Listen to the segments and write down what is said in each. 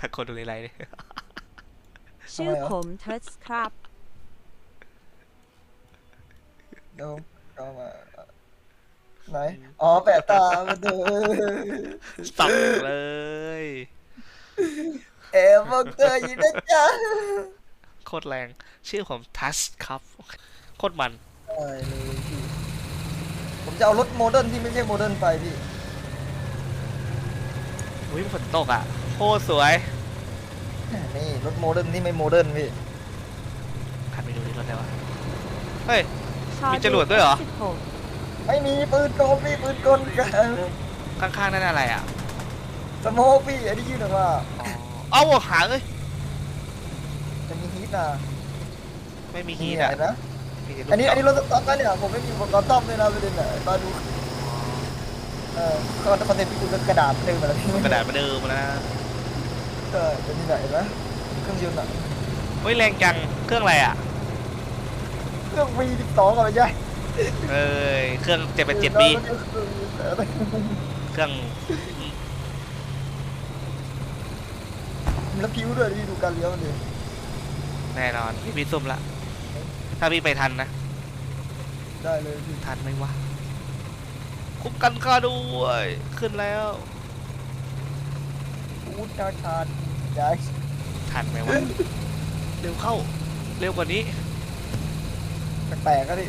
สักคนดูในไลน์ดิชื่อผมเทิร์สครับเดี๋ยวเข้ามาไหน อ๋อ แปะตามาดูสับเลย เอ๋บอกเธออยู่นะจ๊ะโคตรแรง ชื่อผมทัสครับ โคตรมันได้เลยพี่ผมจะเอารถโมเดิร์นที่ไม่ใช่โมเดิร์นไปพี่ อุ้ยฝนตกอะโคตรสวย นี่รถโมเดิร์นที่ไม่โมเดิร์นพี่ขันไปดูดิรถได้วะ เฮ้ยชอมีจรวดด้วยเหรอสิบหกไม่มีปืนกลพี่ปืนกลกันข้างๆนั่นอะไรอะสโมกพี่อันนี้ยื่นออกมาอ๋อเอาหัวหางเลยจะมีฮีทนะไม่มีฮีนี่ทอะเห็นนะมีแต่ลูกอันนี้อันนี้ดรถสต๊อกนะเนี่ยผมไม่มีอุปกรณ์ต้อมเลยนะประเด็นน่ะตอนดูเออก็คอนเทนต์พี่คุณเป็นกระดาษเต็มไปแล้วพี่อกระดาษมาเดิมมาแล้ว เออเป็นที่ไหนเห็นไหมเครื่องยนต์อะเฮ้ยแรงจังเครื่องอะไรอะเครื่อง V12 ก็ไม่ใช่เอ้ยเครื่องเจ็ดเป็นเจ็ดบีเครื่องแล้วพิ้วด้วยพี่ดูการเลี้ยวมันดิแน่นอนพี่พี่ซุ่มละถ้าพี่ไปทันนะ ได้เลยพี่ทันไหมวะคุ้มกันข้าด้วย ขึ้นแล้ว อูดชาชาดย้ายทันไหมวะเร็วเข้า เร็วกว่านี้ แปลกๆก็ดิ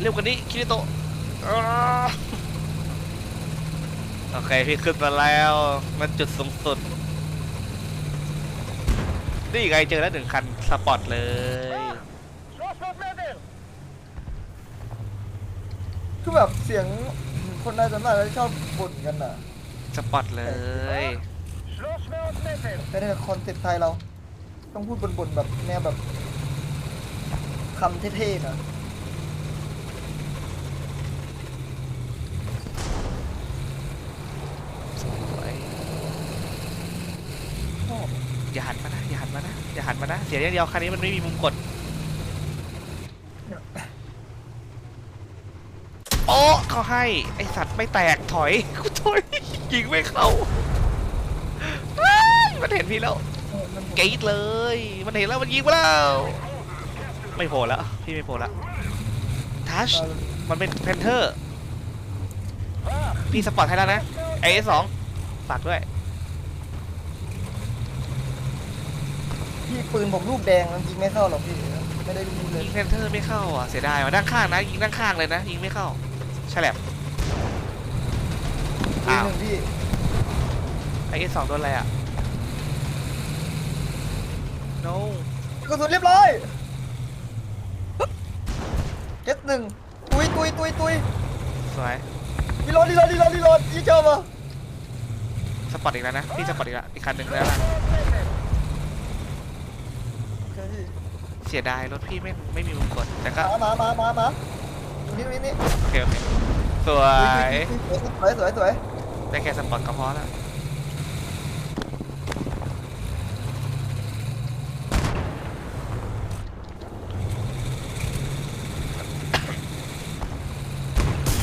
เร็วกว่านี้คิริโตะอ้าโอเคพี่ขึ้นมาแล้ว มันจุดสูงสุด นี่ไงเจอแล้วหนึ่งคันสปอร์ตเลย คือแบบเสียงคนน่าจะน่าจะชอบบ่นกันน่ะ สปอร์ตเลย แต่ในคอนเซ็ปต์ไทยเรา ต้องพูดบ่นๆแบบแนวแบบคำเท่ๆนะสวยชอบอย่าหันมานะ อย่าหันมานะ อย่าหันมานะ เสียอย่างเดียวคันนี้มันไม่มีมุมกด โอ้เขาให้ ไอสัตว์ไม่แตกถอย กูถอย ยิงไม่เข้าเฮ้ยมันเห็นพี่แล้วเออมันกรี๊ดเลย มันเห็นแล้วมันยิงมาแล้ว ไม่โผล่แล้ว พี่ไม่โผล่แล้วทัชเออมันเป็นเพนเทอร์ พี่สปอร์ตให้แล้วนะไอเอสองฝากด้วย พี่ปืนผมลูกแดงมันยิงไม่เข้าหรอกพี่ ไม่ได้รู้เลยยิงเพนเทอร์ไม่เข้าอะ เสียดายว่ะด้านข้างนะ ยิงด้านข้างเลยนะ ยิงไม่เข้าใช่แหละ ปืนหนึ่งพี่ไอเอสองโดนอะไรอะ no กระสุนเรียบร้อยเจ็ดหนึ่งตุยตุยตุยตุยสวย รีโหลดรีโหลดรีโหลดรีโหลดยี่เจ้ามาสปอร์ตอีกแล้วนะ พี่สปอร์ตอีกแล้ว อีกคันหนึ่งแล้วนะโอเคพี่เสียดายรถพี่ไม่ไม่มีมุมกด แต่ก็ มามามามามาตรงนี้ตรงนี้นี่โอเคโอเค สวย สวยสวยสวย ได้แค่สปอร์ตก็พอแล้ว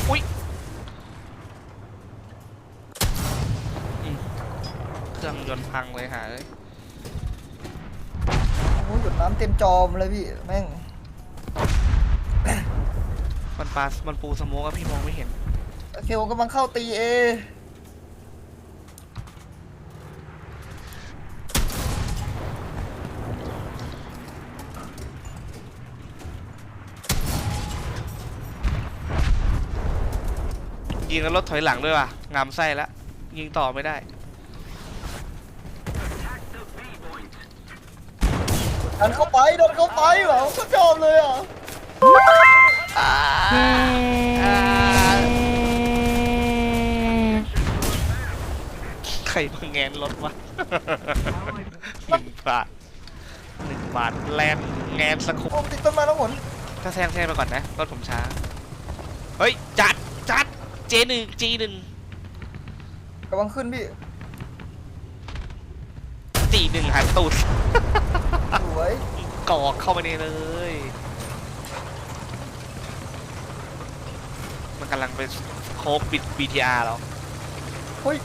อุ้ยอืมเครื่องยนต์พังเลยหาเลยโอ้โหหยดน้ำเต็มจอมเลยพี่แม่ง มันปลามันปูสโมกอะพี่มองไม่เห็นโอเคผมกำลังเข้าตีเอ ยิงแล้วรถถอยหลังด้วยว่ะ งามไส้ละยิงต่อไม่ได้ ดันเข้าไปดันเข้าไปเหรอก็ชอบเลยอะใครมาแงนรถวะ หนึ่งบาทหนึ่งบาทแลนแงนสะคุผมติดต้นไม้แล้วหมดถ้าแซงแซงไปก่อนนะ รถผมช้า เฮ้ย จัดจัด เจหนึ่งจีหนึ่งกำลังขึ้นพี่จีหนึ่งหันตูด สวยกอกเข้าไปในเลย มันกำลังไปโคบปิด BTR แล้ว เฮ้ย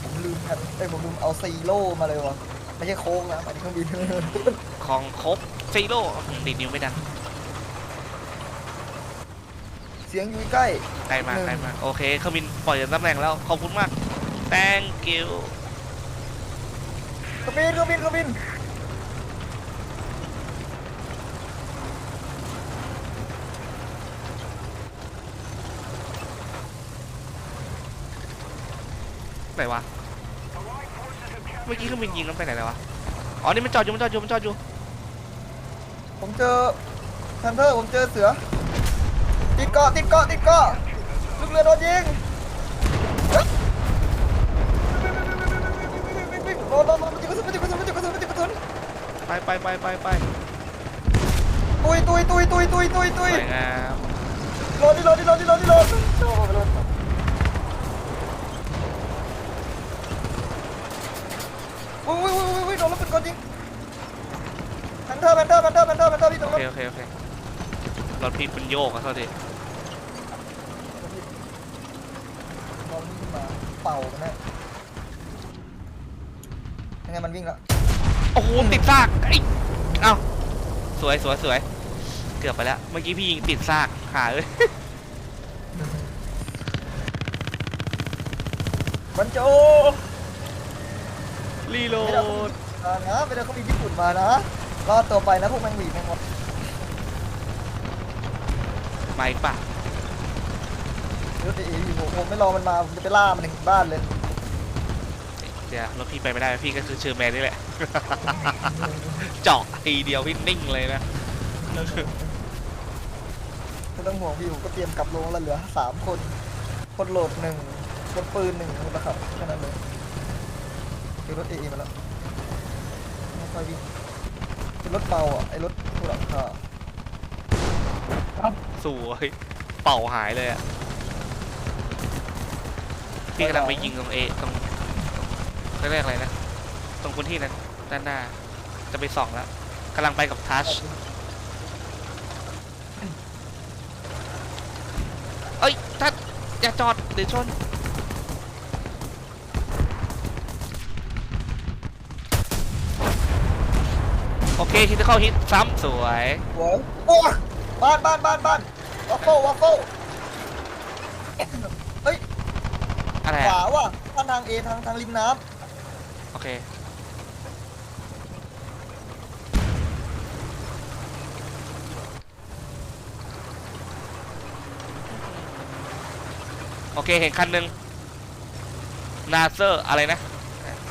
โอ้โหลืมแผ่นเอ้ยผมลืมเอาซีโร่มาเลยวะไม่ใช่โค้งนะหมายถึงเครื่องบิน ของครบซีโร่ดีดนิ้วไม่ดัน เสียงอยู่ใกล้ ใกล้มากหนึ่งใกล้มากโอเคเครื่องบินปล่อยจากตำแหน่งแล้ว ขอบคุณมาก thank you เครื่องบินเครื่องบินเครื่องบินไหนวะ เมื่อกี้เครื่องบินยิงแล้วไปไหนแล้ววะ อ๋อ นี่มันจอดอยู่ มันจอดอยู่ มันจอดอยู่ ผมเจอแพนเทอร์ผมเจอเสือ ติดเกาะติดเกาะติดเกาะลูกเรือโดนยิงเฮ้ยโดนโดนโดนมันจิกกระสุนมันจิกกระสุนมันจิกกระสุนมันจิกกระสุนไปไปไปไปไปตุยตุยตุยตุยตุยตุยตุสยวยงามโดนดิโดนดิโดนดิโดนดิโดโอ้โหโดอุ้ยอุ้ยอุ้ยอุ้ยโดนแล้วเป็นคนจริงแพนเทอร์แพนเทอร์แพนเทอร์แพนเทอร์แพนเทอร์พี่ตรโองนั้นเคโอเคโอเค รถพี่เป็นโยกอะเท่าทีมองขึ้นมาเป่ามันนะยังไงมันวิ่งแล้วโอ้โหติดซากไอ้เอ้าสวยสวยสวยเกือบไปแล้ว เมื่อกี้พี่ยิงติดซากหาเลยมันโจรีโหลไม่ได้ดมานะไม่ได้เขามีญี่ปุ่นมานะรอดตัวไปนะพวกแมงหวีแมงมด มาอีกป่ะเดี๋ยวจะเอวีผมไม่รอมันมาผมจะไปล่ามันถึงบ้านเลยเดี๋ยวรถพี่ไปไม่ได้พี่ก็คือเชอร์แมนนี่แหละ เจาะทีเดียวพี่นิ่งเลยนะไม่ต้องห่วงพี่ผมก็เตรียมกลับลงแล้วเหลือสามคน คนโหลดหนึ่งคนปืนหนึ่งคนละครับแค่นั้นเลยคือรถเอมาแล้วไม่ค่อยวิ่งเป็นรถเบาอะไอ้รถผู้หลังคา สวยเป่าหายเลยอะพี่กำลังไปยิงตรงเอตรงตรงเรียกอะไรนะ ตรงพื้นที่นั้นด้านหน้า จะไปส่องแล้วกำลังไปกับทัชเอ้ยทัชอย่าจอดเดี๋ยวชนโอเคฮิตเข้าฮิตซ้ำสวยหัวโอ้ บ้านบ้านบ้านบ้านวัฟเฟิลวัฟเฟิลเฮ้ยอะไรขวาอะว่ะบ้านทางเอทางทางริมน้โอเค โอเค เห็นคันหนึ่งนาเซอร์ อะไรนะ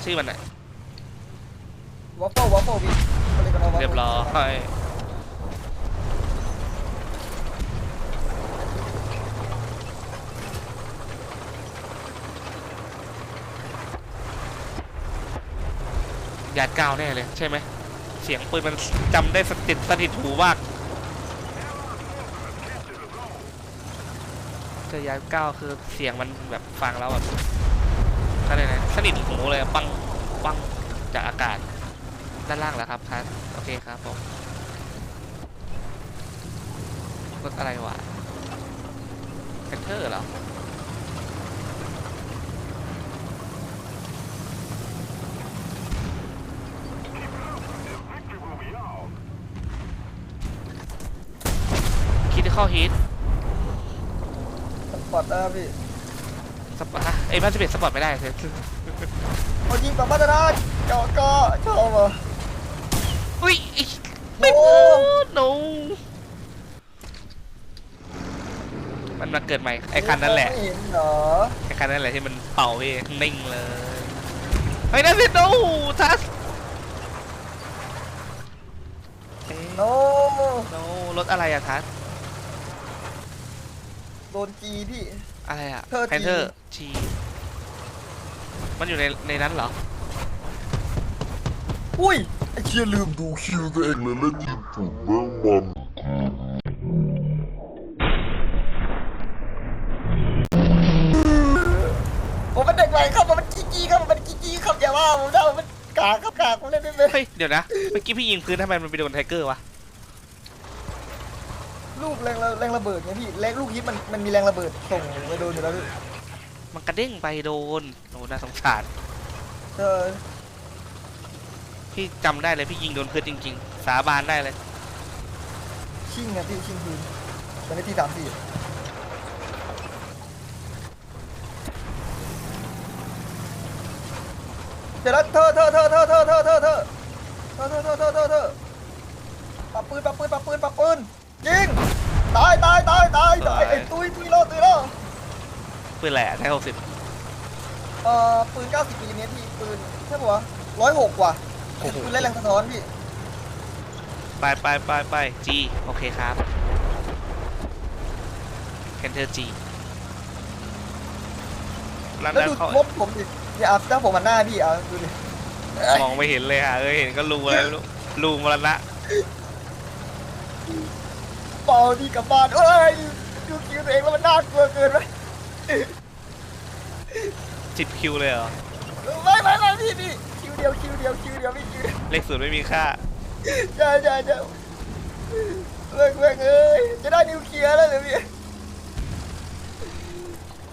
ชื่อมันอะำวัฟเฟิลวัฟเฟิลพี่ขากันว่า waffle เรียบร้อย ยาดก้าวแน่เลยใช่ไหมเสียงปืนมันจำได้สติดสถิตหูมากเจอยาดก้าวคือเสียงมันแบบฟังแล้วแบบอะไรนะสนิทหูเลยอะปังปังจากอากาศด้านล่างแล้วครับครับโอเคครับผมรถอะไรวะแพนเทอร์เหรอ เข้าฮิตสปอร์ตได้พี่สปอร์ตฮะเอ้ยบ้านสิบเอ็ดสปอร์ตไม่ได้เซ็เอายิงต่อมาจะได้เจาะก็ชอบอะอุ้ยอีโอ้โนมันมาเกิดใหม่ไอ้คันนั่นแหละไม่เห็นเหรอไอ้คันนั่นแหละที่มันเป่าพี่นิ่งเลยเฮ้ยนั่นสิโนทัสเอ๊ะโนโนรถอะไรอะทัสโดนจีพี่ อะไรอะเธอแพนเทอร์ชีมันอยู่ในในนั้นเหรอ อุ้ยไอ้เชี่ยลืมดูคิวตัวเองเลยเล่นญี่ปุ่นแม่งมันผมเป็นเด็กใหม่ครับผมเป็นจีจีครับผมเป็นจีจีครับอย่าว่าผมนะผมเป็นกาครับกาผมเล่นไม่เป็นเฮ้ย เดี๋ยวนะ เมื่อกี้พี่ยิงพื้นทำไมมันไปโดนไทเกอร์วะ ลูกแรงระแรงระเบิดไงพี่แรงลูกฮิตมันมันมีแรงระเบิดส่งไปโดนอยู่แล้วพี่มันกระเด้งไปโดนโอ้น่าสงสารเออพี่จำได้เลยพี่ยิงโดนพื้นจริง ๆ สาบานได้เลย ชิงไงพี่ชิงคืนเป็นเลขที่สามสี่เดี๋ยวแล้วเธอเธอเธอเธอเธอเธอ ปืนแหละใช้หกสิบเอ่อปืน 90มิลลิเมตรพี่ปืนใช่ปะวะร้อยหกว่ะคือปืนเล่นแรงสะท้อนพี่ไปไปไปไปจีโอเคครับแคนเทอร์จีแล้วแล้วนั่นดูเขามบผมดิเนี่ยอะถ้าผมมันหน้าพี่อะดูดิมองไม่เห็นเลยค่ะเออเห็นก็รูอะไรไม่รู้รูมรณะเปล่าดีกลับบ้านเอ้ยดูคิวตัวเองแล้วมันน่ากลัวเกินไป สิบคิวเลยเหรอ ไม่ไม่ไม่พี่พี่คิวเดียวคิวเดียวคิวเดียวพี่คิวเดียวเลขศูนย์ไม่มีค่า ใช่ใช่ใช่เว้งเว้งเอ้ยจะได้นิวเคลียร์แล้วเลยพี่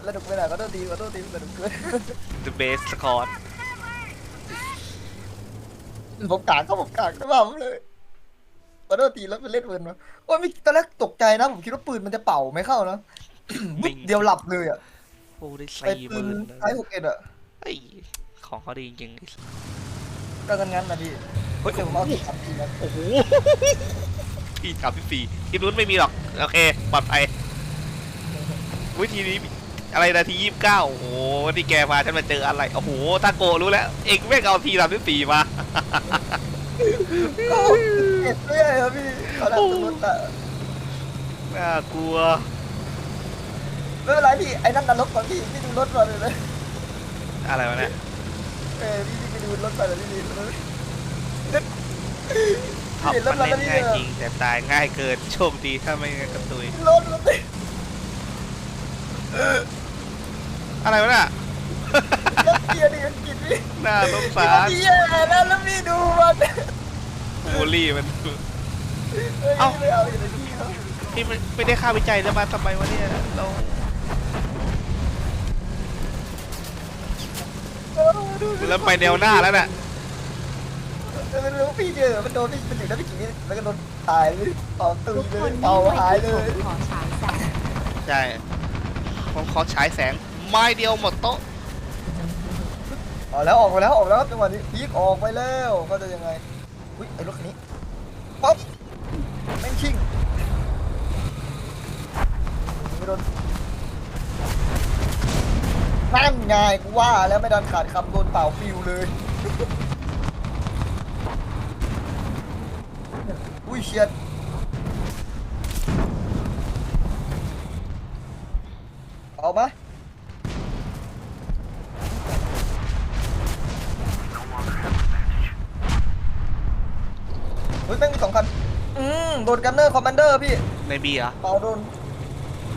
ระดุกไปไหนก็ต้องตีก็ต้องตีระดุกเกิน The best score ผมกากก็ผมกากก็บ้าผมเลยขอโทษทีแล้วมันเล่นปืนมาโอ้ยไม่ตอนแรกตกใจนะ ผมคิดว่าปืนมันจะเป่าไม่เข้านะ วิ่ง เดียวหลับเลยอะโอ้ได้ไอ้สี่หปืนมื่นไอ้หกเอ็ดอะไอ้ยของเขาดีจริงก็กันงั้นนะพี่ๆเฮ้ยเดี๋ยวผมเอาที่สามทีนะโอ้โหที่ถามพี่ฟรีทีมนู้นไม่มีหรอก โอเคปลอดภัยวิธีนี้อะไรนาทียี่สิบเก้าโอ้โหที่แกมาฉันมาเจออะไร โอ้โหตาโกรู้แล้ว เอ็งไม่งเอาทีสามที่สี่มาก็เอ็ดเรื่อยครับพี่เขาดันตัวรถอะน่ากลัว ไม่เป็นไรพี่ไอ้นั่นนรกกว่าพี่พี่ดูรถมาเลยนะอะไรวะเนี่ยเออพี่พี่ไปดูรถไปเลยพี่พี่ท็อปเห็นรมัถนมาเล่นแล้วนี่ง่ายจริงแต่ตายง่ายเกินโชคดีถ้าไม่งั้นกระตุยรถรถอะไรวะเนี่ยรถเกียร์ดิมันกินพี่น่าสงพี่สามันรเกียร์นะแล้วพี่ดูมันบูลลี่มันเฮ้ยเอ้า ไม่เอาอยู่ในที่เขา พี่ไม่ไม่ได้ค่าวิจัยแล้วมาทำไมวะเนี่ยเรา เออดู แล้วไปแนวหน้าแล้วน่ะเออรู้พี่เจอมันโดนพี่มันถึงได้พี่กี่นี่แล้วก็โดนตายเลยออกตึงทุกเลคนยเป่าหายเลย ขอฉายแสงใช่ผมขอฉายแสงไม้เดียวหมดโต๊ะออกแล้วออกไปแล้วออกแล้วครับจังหวะนี้พีกออกไปแล้วก็จะยังไงอุ้ยไอ้รถคันนี้ นั่นไงกูว่าแล้วไม่ดันขาดคำโดนเป่าปิวเลย อุ้ยเชียดเอามาเฮ้ยแม่งมีสองคัน อืมโดนกันเนอร์คอมมานเดอร์พี่ ในบีเหรอเป่าโดน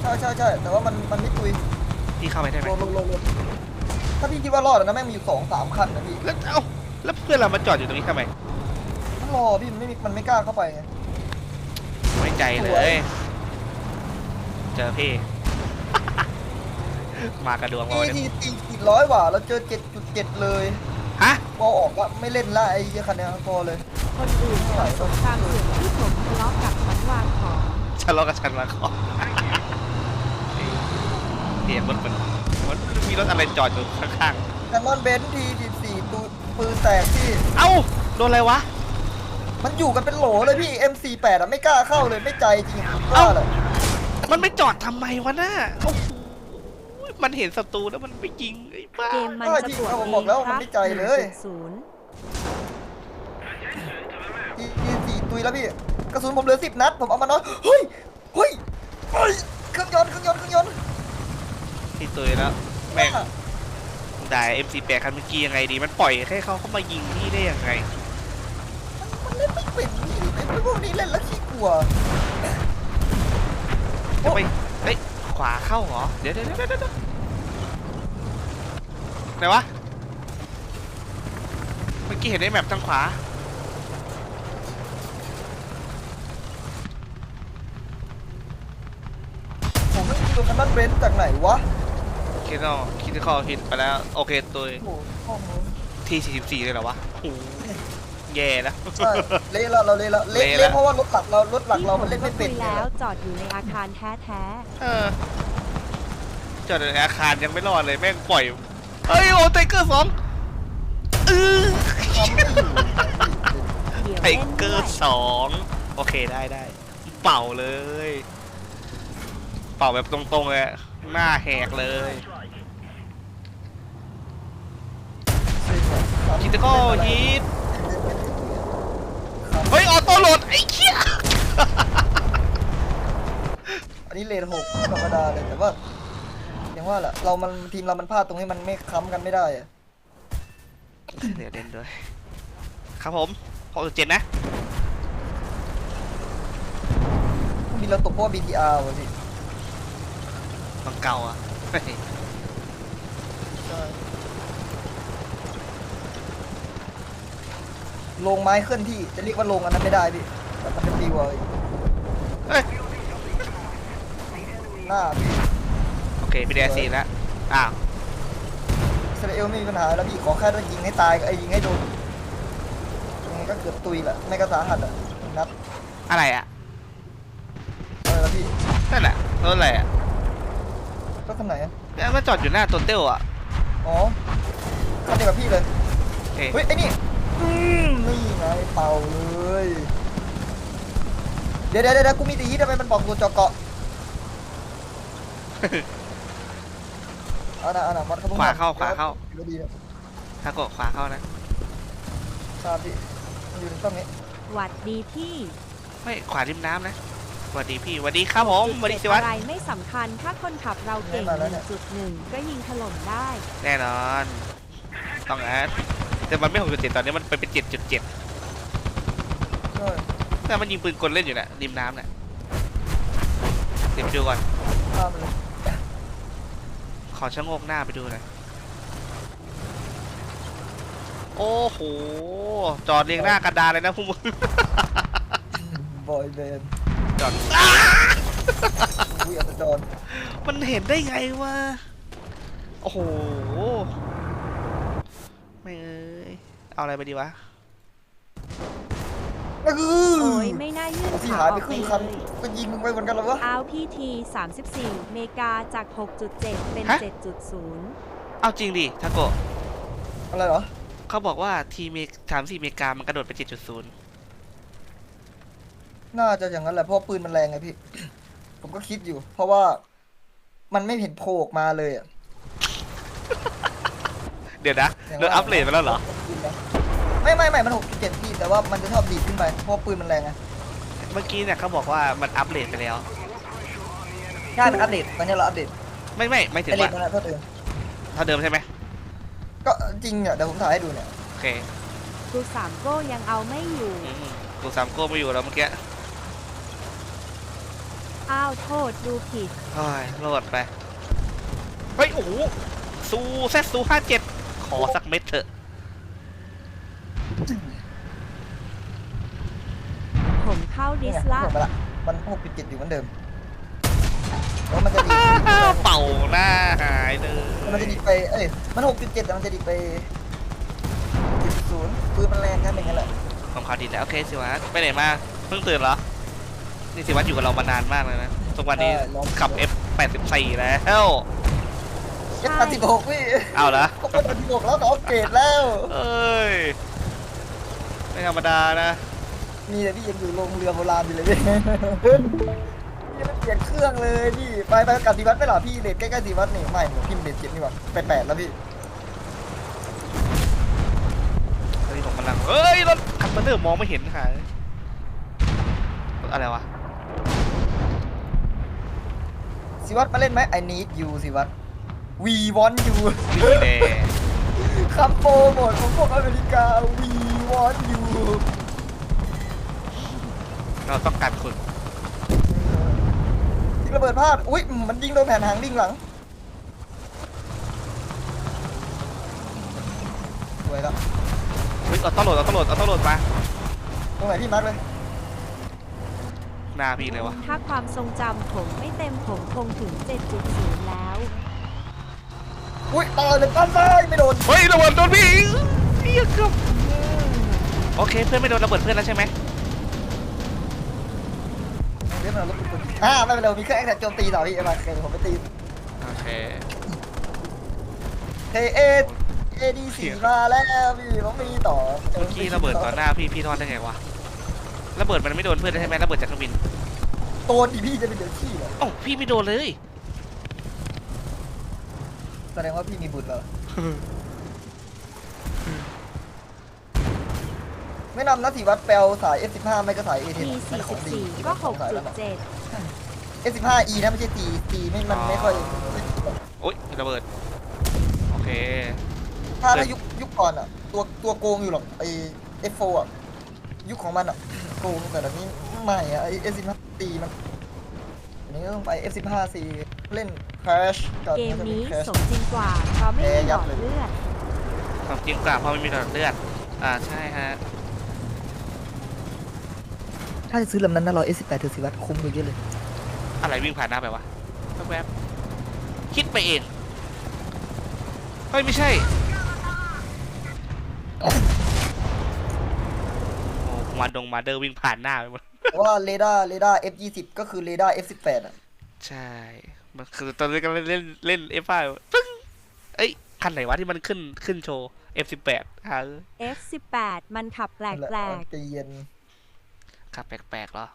ใช่ใช่ใช่แต่ว่ามันมันไม่ตุย พี่เข้าไปได้ไหมโดนโดนโดนโดน ถ้าพี่คิดว่ารอดอะนะแม่งมีอยู่สองสามคันนะพี่แล้วเอ้าแล้วเพื่อนเรามาจอดอยู่ตรงนี้ทำไมต้องรอพี่มันไม่มีมันไม่กล้าเข้าไปไงไว้ใจเลย เจอพี่ มากระดวงเราพี่เนี่ยทีตีกี่ร้อยว่ะเราเจอเจ็ดจุดเจ็ดเลยฮะ พอออกว่าไม่เล่นละไอ้เหี้ยคันเนี้ยพอเลย คนอื่นทำสงครามเสื่อมที่ผมทะเลาะกับมันวางของ ฉันรอกับฉันมาก่อนเสียงรถมัน มันมีรถอะไรจอดอยู่ข้างแคนนอนเบนทีสิบสี่ตูปืนแตกพี่ ๆ เอ้าโดนอะไรวะ มันอยู่กันเป็นโหลเลยพี่ M48 อะไม่กล้าเข้าเลยไม่ใจจริงว่าเลยมันไม่จอดทำไมวะน่าโอ้โหมันเห็นศัตรูแล้วมันไปยิงไอ้บ้าเกมมันจะตรวจเองครับศูนย์ทีสี่ตุยแล้วพี่กระสุนผมเหลือสิบนัด ผมเอามาน้อยเฮ้ยเฮ้ยเฮ้ยเครื่องยนต์เครื่องยนต์เครื่องยนต์พี่ตุยแล้ว แม่งได้ MC8 คันเมื่อกี้ยังไงดี มันปล่อยให้เขาเข้ามายิงพี่ได้ยังไง มันเล่นไม่เป็นพี่ไอ้พวกนี้เล่นแล้วขี้กลัวจะไปเฮ้ยขวาเข้าเหรอ เดี๋ยวเดี๋ยวเดี๋ยวเดี๋ยวไหนวะ เมื่อกี้เห็นในแมปทางขวา ผมไม่รู้ตัวแคนนอนเบนจากไหนวะ คิดเอาคิดข้อคิดไปแล้ว โอเคตุยโอ้โหข้อมูลที44 เลยเหรอวะโอ้โหแย่นะใช่เละแล้วเราเละแล้วเละเละแล้ว เละเพราะว่ารถหลักเรารถหลักที่เราผมันมเล่นก็ไม่คุเป็นยไงแล้วจอดอยู่ในอาคารแท้เออจอดในอาคารยังไม่รอดเลยแม่งปล่อยเอ้ยโอไทเกอร์สองเออทำไม่อยู่ๆเดี๋ยวไทเล่นเกอด้วยร์สองโอเคได้ได้เป่าเลย เป่าแบบตรงๆเลยอะหน้าแหกเลย คิตโก้ฮีทเฮ้ยออโต้โหลดไอ้เหี้ยอันนี้เลนหกธรรมดาเลยแต่ว่าอย่างว่าแหละเรามันทีมเรามันพลาดตรงที่มันไม่ค้ำกันไม่ได้อะเดี๋ยวเด่นด้วย ครับผมหกเจ็ดนะพวกนี้เราตกเพราะว่า BTR ว่ะพี่บังเก่าอะเฮ้ย ใช่ ลงไม้เคลื่อนที่จะเรียกว่าลงอันนั้นไม่ได้พี่แต่มันเป็นดีกว่าอีกเฮ้ยหน้าพี่โอเคพี่แดซีแล้วอ้าวอิสราเอลไม่มีปัญหาแล้วพี่ขอแค่ว่ายิงให้ตายกับไอ้ยิงให้โดนยังไงก็เกือบตุยแหละไม่ก็สาหัสอะนัดอะไรอะอะไรละพี่นั่นแหละรถอะไรอะก็ทำไหนอะเนี่ยมันจอดอยู่หน้าโตเต้ลอะอ๋อคันเดียวกับพี่เลยโอเคเฮ้ยไอ้นี่ อืมนี่ไงเป่าเลย เดี๋ยวเดี๋ยวเดี๋ยวกูมีตีทำไมมันบอกตัวจอเกาะ เอาหน่ะเอาหน่ะมัดเข้าขวาเข้าขวาเข้าดี๋ยวดีนะถ้ากดขวาเข้านะทราบพี่มันอยู่ในช่องนี้หวัดดีพี่ไม่ขวาริมน้ำนะสวัสดีพี่สวัสดีครับผมสวัสดีสิวัตอะไรไม่สำคัญถ้าคนขับเราเก่ง1.1ก็ยิงถล่มได้ แน่นอน ต้องแอด แต่มันไม่หกจุดเจ็ดตอนนี้มันไปเป็นเจ็ดจุดเจ็ดใช่แต่มันยิงปืนกลเล่นอยู่น่ะริมน้ำน่ะเดี๋ยวไปดูก่อนข้ามไปเลยขอชะโงกหน้าไปดูหน่อยโอ้โหจอดเรียงหน้ากระดานเลยนะพวกมึงบอยแบนด์จอดอุ้ยอัตจรมันเห็นได้ไงวะโอ้โหไม่เอ้ย เอาอะไรไปดีวะก็คือโอ้ยไม่น่ายื่นที่ขาหายอไปอกคไปรึ่งเลคันยก็ยิงมึงไปเหมือนกันเหรอวะ เอาพีที34 เมกาจาก 6.7 เป็น ฮะ 7.0 เอาจริงดิทาโกะอะไรเหรอ เขาบอกว่าทีเมกสามสี่เมกามันกระโดดไปเจ็ดจุดศูนย์น่าจะอย่างนั้นแหละเพราะปืนมันแรงไงพี่ ผมก็คิดอยู่ เพราะว่ามันไม่เห็นโผล่ออกมาเลยอะเดี๋ยวนะโดนอัปเกรดไปแล้วเหรอ ไม่ไม่ไม่มันหกจุดเจ็ดพี่แต่ว่ามันจะชอบดีดขึ้นไปเพราะว่าปืนมันแรงไงเมื่อกี้เนี่ยเขาบอกว่ามันอัปเกรดไปแล้ว ใช่มันอัปเดตตอนนี้เราอัปเดตไม่ไม่ไม่ถึงไอเลว่านนั่นแหละเท่าเดิมเท่าเดิมใช่ไหมก็จริงอะเดี๋ยวผมถ่ายให้ดูเนี่ย โอเคกูสามโก้ยังเอาไม่อยู่ อืมกูสามโก้ไม่อยู่แล้วเมื่อกี้อ้าวโทษดูผิดเฮ้ยโหลดไปเฮ้ยโอ้โหซูแซดซูห้าเจ็ดขอสักเม็ดเถอะ ผมเข้าดินี่สไงละผมไปละมันหกจุดเจ็ดอยู่เหมือนเดิมแล้วมันจะดีดเป่าหน้าหายเลยมันจะดีดไปเอ้ยมันหกจุดเจ็ดแต่มันจะดีดไปเจ็ดศูนย์ปืนมันแรงกันอย่างนั้นแหละของเขาดีแล้วโอเคสิวัตไปไหนมาเพิ่งตื่นเหรอนี่สิวัตอยู่กับเรามานานมากเลยนะทุกวันนี้ขับ F 84 แล้วเจ็ดพันสิบหกพี่เอาละเขาเป็นพันสิบหกแล้วเขาอัปเกรดแล้ว เอ้ย ไม่ธรรมดานะมีแต่พี่ยังอยู่โรงเรือโบราณอยู่เลยพี่ยังไม่เปลี่ยนเครื่องเลยพี่ไปไปกลับสีวัดไม่หรอพี่เลทใกล้ๆสีวัดนี่ไม่ผมพิมพ์เลทเจ็ดนี่หว่าแปดแปดแล้วพี่เฮ้ยผมกำลังเฮ้ยรถคันเบอร์เดอร์มองไม่เห็นหายรถอะไรวะสีวัดมาเล่นไหม I need you สีวัด We want you นี่แน่ คำโปรโมทของพวกอเมริกา We want you เราต้องการคุณที่ระเบิดพลาด อุ้ยมันยิงโดนแผ่นหางลิงหลังสวยแล้วเฮ้ยเอาต้องโหลดเอาต้องโหลดเอาต้องโหลดมาตรงไหนพี่มาร์กเลย หน้าพี่เลยวะถ้าความทรงจำผมไม่เต็มผมคงถึง 7.0 แล้ว อุ้ยตายเลยปั้นซ้ายไม่โดน เฮ้ยระเบิดโดนพี่ โอเคเพื่อนไม่โดนระเบิดเพื่อนแล้วใช่ไหมเดี๋ยวมันรถตัวดีอ่าไม่เป็นไรมีเครื่องแอคแท็กโจมตีต่อพี่เอามาเคผมไปตีโอเคเอเอเอดีสี่มาแล้วพี่ผมมีต่อเมื่อกี้ระเบิดต่อหน้าพี่พี่รอดได้ไงวะระเบิดมันไม่โดนเพื่อนใช่ไหมระเบิดจากเครื่องบินตัวดีพี่จะเป็นเดี๋ยวขี้เหรอโอ้าพี่ไม่โดนเลยแสดงว่าพี่มีบุญเหรอ ไม่นำนะสิวัดแปลสาย F15 ไม่ก็สาย A10 T มันของดี44 ก็6.7 F15 E นะไม่ใช่ T T ไม่มันไม่ค่อยโอ๊ยระเบิด โอเค ถ้าถ้ายุคยุคก่อนอะ ตัวตัวโกงอยู่หรอกไอ F4 อะยุคของมันอะโกงแต่ตอนนี้ไม่อะไอ F15 ตีมันอันนี้ก็ต้องไป F15 ซีเล่น Crash ก่อนเกมจะนี้ Crash สมจริงกว่า เพราะไม่มีหลอดเลือด ความจริงกว่าเพราะไม่มีหลอดเลือด อ่า ใช่ฮะ ถ้าจะซื้อลำนั้นนะรอ S18 ถือสิวัดคุ้มอยู่เยอะเลย อะไรวิ่งผ่านหน้าไปวะแวบๆคิดไปเองเฮ้ยไม่ใช่โอ้มาดงมาเดอร์วิ่งผ่านหน้าไปหมดแต่ว่าเรดาร์เรดาร์ F20 ก็คือเรดาร์ F18 อะใช่มันคือตอนนี้กำลังเล่นเล่น F5 ปึ้งเอ้ยคันไหนวะที่มันขึ้นขึ้นโชว์ F18 ฮะ F18 มันขับแปลนั่นแหละกใจเย็น ขับแปลกๆเหรอ